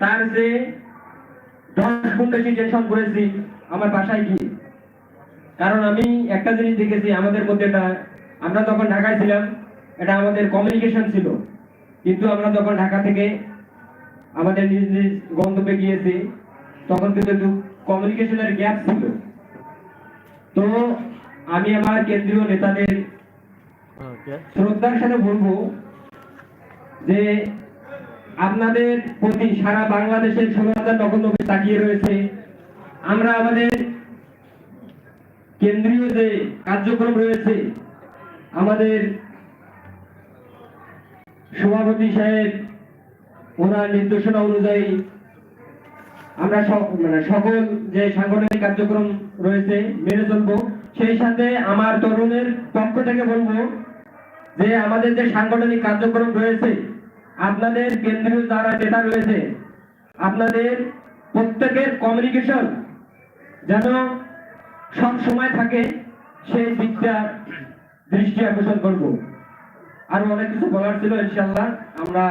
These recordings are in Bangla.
তার যে দশ গুণ বেশি টেনশন করেছি আমার বাসায় গিয়ে। কারণ আমি একটা জিনিস দেখেছি আমাদের মধ্যে এটা আমরা তখন ঢাকায় ছিলাম এটা আমাদের কমিউনিকেশন ছিল। কিন্তু আমরা তখন ঢাকা থেকে আমাদের নিজ নিজ গন্তব্যে গিয়েছি তখন কিন্তু একটু কমিউনিকেশনের গ্যাপ ছিল। তো আমি আমার কেন্দ্রীয় নেতাদের শ্রদ্ধার সাথে বলব যে আপনাদের প্রতি সারা বাংলাদেশের ষোলো হাজার নগণ্য তাকিয়ে রয়েছে। আমরা আমাদের কেন্দ্রীয় যে কার্যক্রম রয়েছে, আমাদের সভাপতি সাহেব, ওনার নির্দেশনা অনুযায়ী আমরা মানে সকল যে সাংগঠনিক কার্যক্রম রয়েছে মেনে চলবো। সেই সাথে আমার তরুণের পক্ষ থেকে বলব যে আমাদের যে সাংগঠনিক কার্যক্রম রয়েছে আপনাদের কেন্দ্রীয় যারা নেতা রয়েছে, আপনাদের প্রত্যেকের কমিউনিকেশন যেন সব সময় থাকে, সেই দিকটা দৃষ্টি আকর্ষণ করব। আরও অনেক কিছু বলার ছিল ইনশাল্লাহ আমরা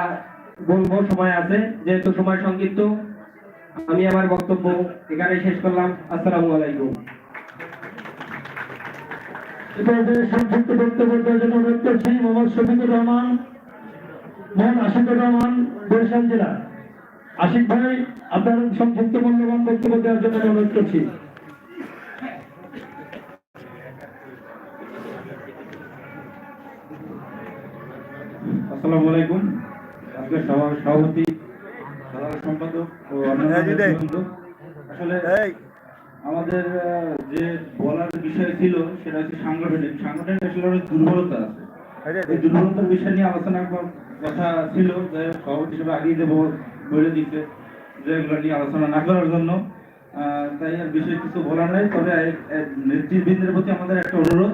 বলব, সময় আছে, যেহেতু সময় সংক্ষিপ্ত। আমি আমার বক্তব্য এখানে শেষ করলাম। আসসালামু আলাইকুম। সংক্ষিপ্ত বক্তব্য অনুরোধ করছি মোহাম্মদ শফিকুর রহমান। মোহাম্মদ আশিকুর রহমান বরিশাল জেলা আশিক ভাই আপনার সংক্ষিপ্ত মূল্যবান বক্তব্য দেওয়ার জন্য অনুরোধ করছি। আসসালামু আলাইকুম। আজকে সভা সভাপতি সাধারণ সম্পাদক ও আসলে আমাদের আহ, যে বলার বিষয় ছিল সেটা হচ্ছে সাংগঠনিক। সাংগঠনিক আসলে অনেক দুর্বলতা আছে। এই দুর্বলতার বিষয় নিয়ে আলোচনা কথা ছিল যে সভাপতি হিসেবে আগেই দেবো বলে দিতে যে নিয়ে আলোচনা না করার জন্য। তাই আর বিষয় কিছু বলার নাই, তবে নেতৃবৃন্দের প্রতি আমাদের একটা অনুরোধ,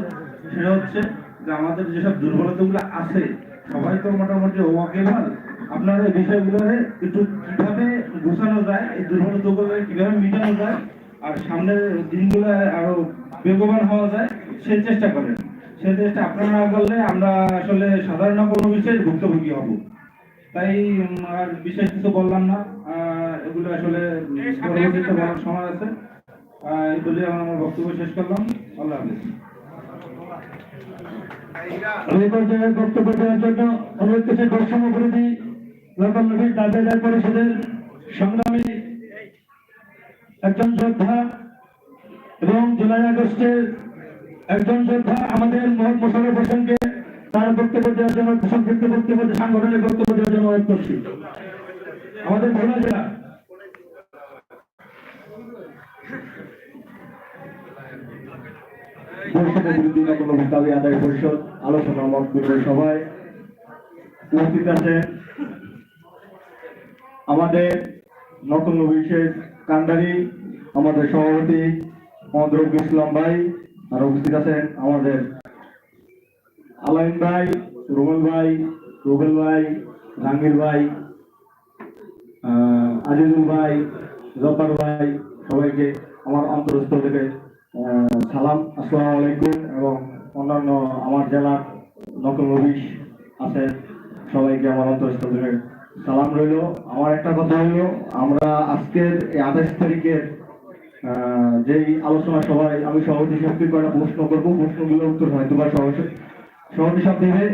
সেটা হচ্ছে যে আমাদের যেসব দুর্বলতাগুলো আছে, সবাই তো মোটামুটি ওয়াকেবল আপনার এই বিষয়গুলো একটু কীভাবে গুছানো যায়, এই দুর্বলতাগুলো কীভাবে মেটানো যায়, আর সামনের দিনগুলো আরও বেগবান হওয়া যায় সেই চেষ্টা করেন। সেই চেষ্টা আপনারা না করলে আমরা আসলে সাধারণ কোনো বিষয়ে ভুক্তভোগী হব। তাই আর বিশেষ কিছু বললাম না। এগুলো আসলে সময় আছে। আমার বক্তব্য শেষ করলাম। আল্লাহ হাফিজ। সংগ্রামী একজন যোদ্ধা এবং জুলাই আগস্টের একজন যোদ্ধা আমাদের মোহাম্মদ মোশারফ হোসেনকে তার বক্তব্য দেওয়ার জন্য, সংক্ষিপ্ত বক্তব্য সাংগঠনিক বক্তব্য দেওয়ার জন্য অনুরোধ করছি। আমাদের ভোলা জেলা আমাদের সভাপতি ইসলাম ভাই আর উপস্থিত আছেন আমাদের আলাইন ভাই, রুবেল ভাই রুবেল ভাই, জাহাঙ্গীর ভাই আজিজুল ভাই, জব্বার ভাই, সবাইকে আমার অন্তরস্থ থেকে সালাম, আসসালামু আলাইকুম এবং অন্যান্য আমার জেলার নতুন অভিষ আছে, সবাইকে আমার অন্তরস্থ থেকে সালাম রইল। আমার একটা কথা হলো, আমরা আজকের এই আঠাশ তারিখের যেই আলোচনা সভায় আমি সভাপতি হিসেবে কয়েকটা প্রশ্ন করব, প্রশ্নগুলোর উত্তর হয়তো বা সভাপতি সভাপতি সাহেব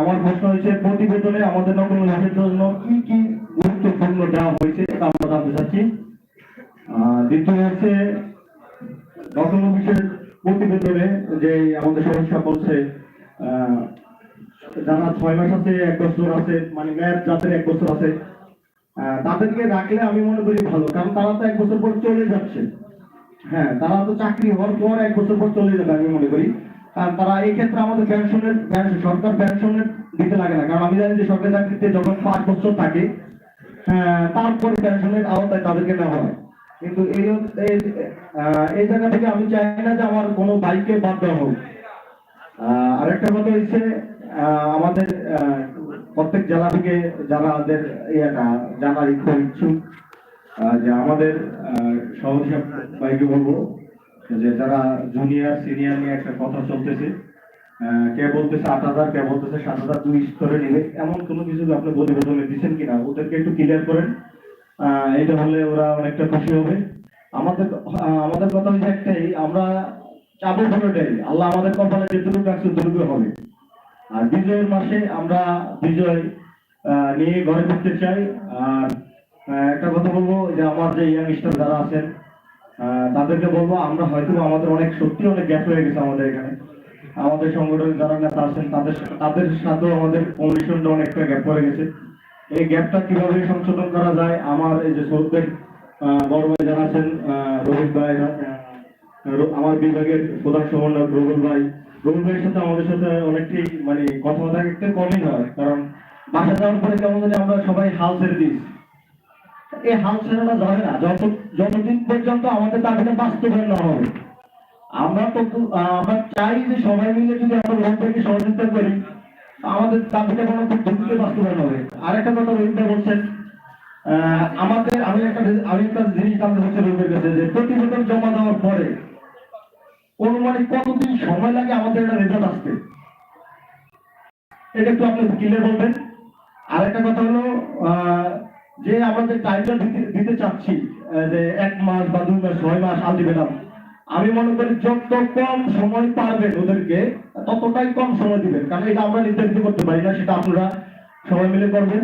আমার প্রশ্ন হচ্ছে, প্রতিবেদনে আমাদের নকল লাভের জন্য কি কি গুরুত্বপূর্ণ দেওয়া হয়েছে এটা আমরা জানতে চাচ্ছি। দ্বিতীয় হচ্ছে নকল অফিসের প্রতিবেদনে যে আমাদের সমস্যা বলছে যারা ছয় মাস আছে, এক বছর আছে মানে ম্যাচ যাদের এক বছর আছে। তাদেরকে রাখলে আমি মনে করি ভালো কারণ তারা তো এক বছর পর চলে যাচ্ছে। হ্যাঁ তারা তো চাকরি হওয়ার পর এক বছর পর চলে যাবে আমি মনে করি। কারণ তারা এই ক্ষেত্রে আমাদের পেনশনের সরকার পেনশনের দিতে লাগে না কারণ আমি জানি যে সরকারি চাকরিতে যখন পাঁচ বছর থাকে হ্যাঁ, তারপরে পেনশনের আওতায় তাদেরকে নেওয়া হয়। কিন্তু এই এই- জায়গা থেকে আমি চাই না যে আমার কোনো বাইককে বাদ দেওয়া হোক। আরেকটা কথা হচ্ছে আমাদের প্রত্যেক জেলা থেকে যারা আমাদের ইয়েটা জানার ইচ্ছুক। ইচ্ছুক যে আমাদের ভাইকে বলব যে যারা জুনিয়র সিনিয়র নিয়ে একটা কথা চলতেছে কে বলতেছে আট হাজার, কে বলতেছে সাত হাজার দুই স্তরে নিবে। এমন কোনো কিছু আপনি প্রতিবেদনে দিচ্ছেন কিনা? ওদেরকে একটু ক্লিয়ার করেন। এটা হলে ওরা অনেকটা খুশি হবে। আমাদের আমাদের কথা হচ্ছে একটাই, আমরা চাবো কোনোটাই আল্লাহ আমাদের কপালে যেটুকু রাখছে ততটুকু হবে। আর বিজয়ের মাসে আমরা বিজয় নিয়ে ঘরে ফিরতে চাই। আর একটা কথা বলব যে আমার যে ইয়াংস্টার যারা আছেন তাদেরকে বলব, আমরা হয়তো আমাদের অনেক সত্যি অনেক গ্যাপ হয়ে গেছে আমাদের এখানে। আমাদের সংগঠনের যারা নেতা আছেন, তাদের তাদের সাথেও আমাদের কমিশনটা অনেকটা গ্যাপ পড়ে গেছে। এই গ্যাপটা কীভাবে সংশোধন করা যায়? আমার এই যে সৌদের বড় ভাই যারা আছেন রোহিত ভাই আমার বিভাগের প্রধান সমন্বয়ক রবুল ভাই, রবুল ভাইয়ের সাথে আমাদের সাথে অনেকটাই মানে কথাবার্তা একটু কমই হয়, কারণ বাসা যাওয়ার পরে কেমন জানি আমরা সবাই হাল ছেড়ে দিই। এই হাল ছেড়ানো যাবে না, যত যতদিন পর্যন্ত আমাদের দাবিটা বাস্তবায়ন না হবে। আমরা তো আমরা চাই যে সবাই মিলে যদি আমরা রোহিতকে সহযোগিতা করি, আমাদের দাবিটা কোনো খুব দ্রুত বাস্তবায়ন হবে। আর একটা কথা ভাই বলছেন আমাদের আমি একটা আমি একটা জিনিস হচ্ছে রোহিতের কাছে, যে প্রতিবেদন জমা দেওয়ার পরে অনুমানিক কতদিন সময় লাগে আমাদের একটা রেজাল্ট আসতে? এটা একটু আপনি ক্লিয়ার বলবেন। আর একটা কথা হলো যে আমরা টাইমটা দিতে চাচ্ছি যে এক মাস বা দুই মাস, ছয় মাস আলটিমেটাম আমি মনে করি যত কম সময় পারবেন ওদেরকে, ততটাই কম সময় দিবেন। কারণ এটা আমরা নির্ধারিত করতে পারি না, সেটা আপনারা সবাই মিলে করবেন।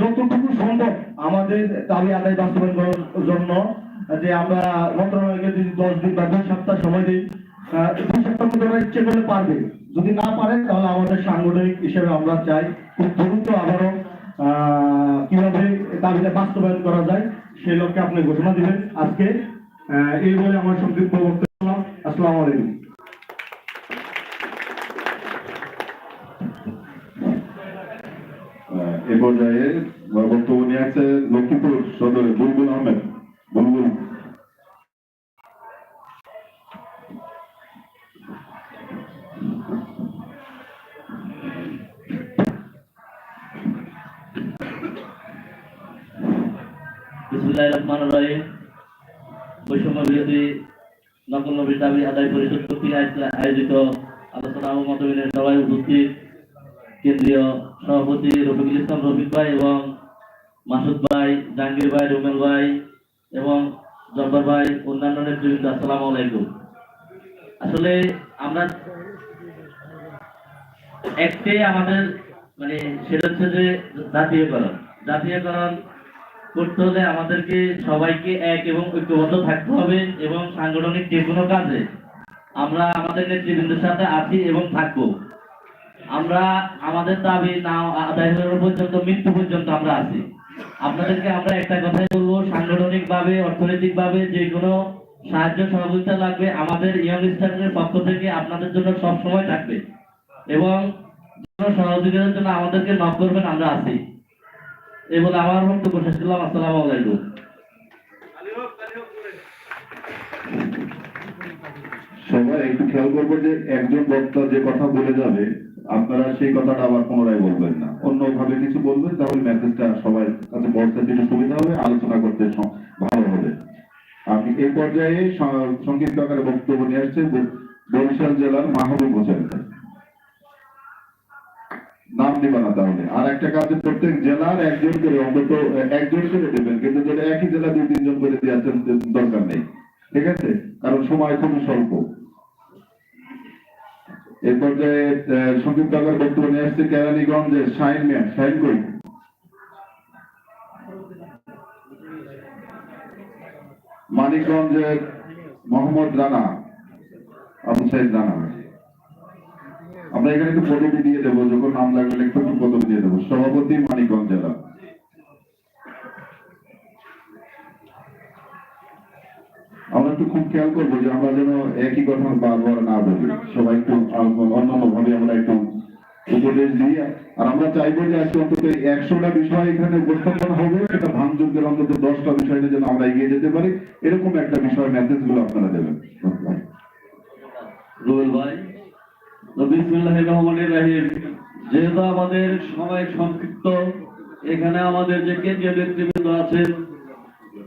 যতটুকু সম্ভব আমাদের দাবি আদায় বাস্তবায়ন করার জন্য, যে আমরা মন্ত্রণালয়কে যদি দশ দিন বা দুই সপ্তাহ সময় দিই ওরা ইচ্ছে করলে পারবে। যদি না পারে, তাহলে আমাদের সাংগঠনিক হিসেবে আমরা চাই খুব দ্রুত আবারও কীভাবে দাবিটা বাস্তবায়ন করা যায় সেই লক্ষ্যে আপনি ঘোষণা দিবেন। আজকে এই বলে আমার সংক্ষিপ্ত বক্তব্য। আসসালামু আলাইকুম। এ পর্যায়ে বক্তব্য নিয়ে আসছে লক্ষ্মীপুর সদরে বুলবুল আহমেদ। বুলবুল এবং মাসুদ ভাই, জাহাঙ্গীর ভাই রুমেল ভাই এবং জব্বার ভাই, অন্যান্য নেতৃবৃন্দ, আসসালামু আলাইকুম। আসলে আমরা একটাই আমাদের মানে সেটা হচ্ছে যে জাতীয়করণ। জাতীয়করণ করতে হলে আমাদেরকে সবাইকে এক এবং ঐক্যবদ্ধ থাকতে হবে এবং সাংগঠনিক যে কোনো কাজে আমরা আমাদের নেতৃবৃন্দের সাথে আছি এবং থাকব। আমরা, আমাদের দাবি না আদায় হওয়ার পর্যন্ত, মৃত্যু পর্যন্ত আমরা আছি। আপনাদেরকে আমরা একটা কথাই বলব সাংগঠনিক ভাবে অর্থনৈতিক ভাবে যে কোনো সাহায্য সহযোগিতা লাগবে আমাদের ইয়ং স্টারের পক্ষ থেকে আপনাদের জন্য সব সময় থাকবে। এবং সহযোগিতার জন্য আমাদেরকে নক করবেন, আমরা আছি। বলে আমার বক্তব্য শেষ করলাম, আসসালামু আলাইকুম। সবাই একটু খেয়াল যে একজন বক্তা যে কথা বলে যাবে, আপনারা সেই কথাটা আবার পুনরায় বলবেন না। অন্যভাবে কিছু বলবেন, তাহলে মেসেজটা সবার কাছে পৌঁছাতে সুবিধা হবে, আলোচনা করতে ভালো হবে। আমি এই পর্যায়ে সংক্ষিপ্ত আকারে বক্তব্য নিয়ে আসছে বরিশাল জেলার মাহবুব হোসেন। নাম দিবা না তাহলে। আর একটা কাজে প্রত্যেক জেলার একজন করে অন্তত একজন করে দেবেন, কিন্তু যেটা একই জেলা দুই তিনজন করে দেওয়ার দরকার নেই। ঠিক আছে? কারণ সময় খুবই স্বল্প। পর্যায়ে বক্তব্য নিয়ে কেরানীগঞ্জের শাইন মানিকগঞ্জের মোহাম্মদ রানা, আবু সাইদ রানা। আমরা এখানে একটু পদবি দিয়ে দেবো, যখন নাম লাগলে একটু একটু পদবি দিয়ে দেবো। সভাপতি মানিকগঞ্জ জেলা। আমরা একটু খুব খেয়াল করব যে আমরা যেন একই কথা বারবার না বলি। সবাই একটু অন্যান্য ভাবে আমরা একটু উপদেশ দিই। আর আমরা চাইব যে আজকে অন্তত একশোটা বিষয় এখানে উপস্থাপন হবে সেটা ভাঙযুগের অন্তত দশটা বিষয় নিয়ে যেন আমরা এগিয়ে যেতে পারি। এরকম একটা বিষয় মেসেজগুলো আপনারা দেবেন। রুবেল ভাই। যেহেতু আমাদের সময় সংক্ষিপ্ত, এখানে আমাদের যে কেন্দ্রীয় নেতৃবৃন্দ আছেন,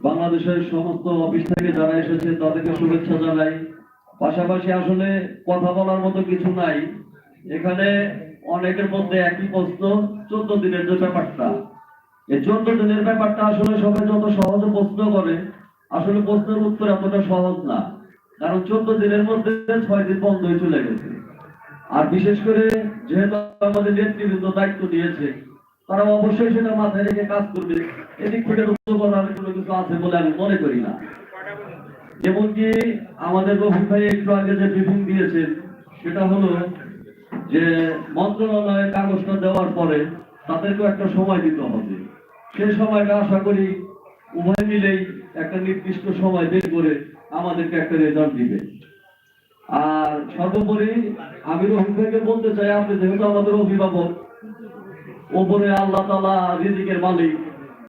বাংলাদেশের সমস্ত অফিস থেকে যারা এসেছে তাদেরকে শুভেচ্ছা জানাই। পাশাপাশি আসলে কথা বলার মতো কিছু নাই। এখানে অনেকের মধ্যে একই প্রশ্ন, চোদ্দ দিনের যে ব্যাপারটা। এই চোদ্দ দিনের ব্যাপারটা আসলে সবাই যত সহজে প্রশ্ন করে, আসলে প্রশ্নের উত্তর এতটা সহজ না। কারণ চোদ্দ দিনের মধ্যে ছয় দিন বন্ধ হয়ে চলে গেছে। আর বিশেষ করে যেহেতু আমাদের নেতৃবৃন্দ দায়িত্ব দিয়েছে তারা অবশ্যই সেটা মাথায় রেখে কাজ করবে। এদিক থেকে করার কোনো কিছু আছে বলে আমি মনে করি না। এমনকি আমাদের রফিক ভাই একটু আগে যে ব্রিফিং দিয়েছেন, সেটা হলো যে মন্ত্রণালয়ে কাগজটা দেওয়ার পরে তাদেরকেও একটা সময় দিতে হবে। সেই সময়টা আশা করি উভয় মিলেই একটা নির্দিষ্ট সময় বের করে আমাদেরকে একটা রেজাল্ট দিবে। আর সর্বোপরি আমি রহিম ভাইকে বলতে চাই, আপনি যেহেতু আমাদের অভিভাবক, ওপরে আল্লাহ তালা রিজিকের মালিক।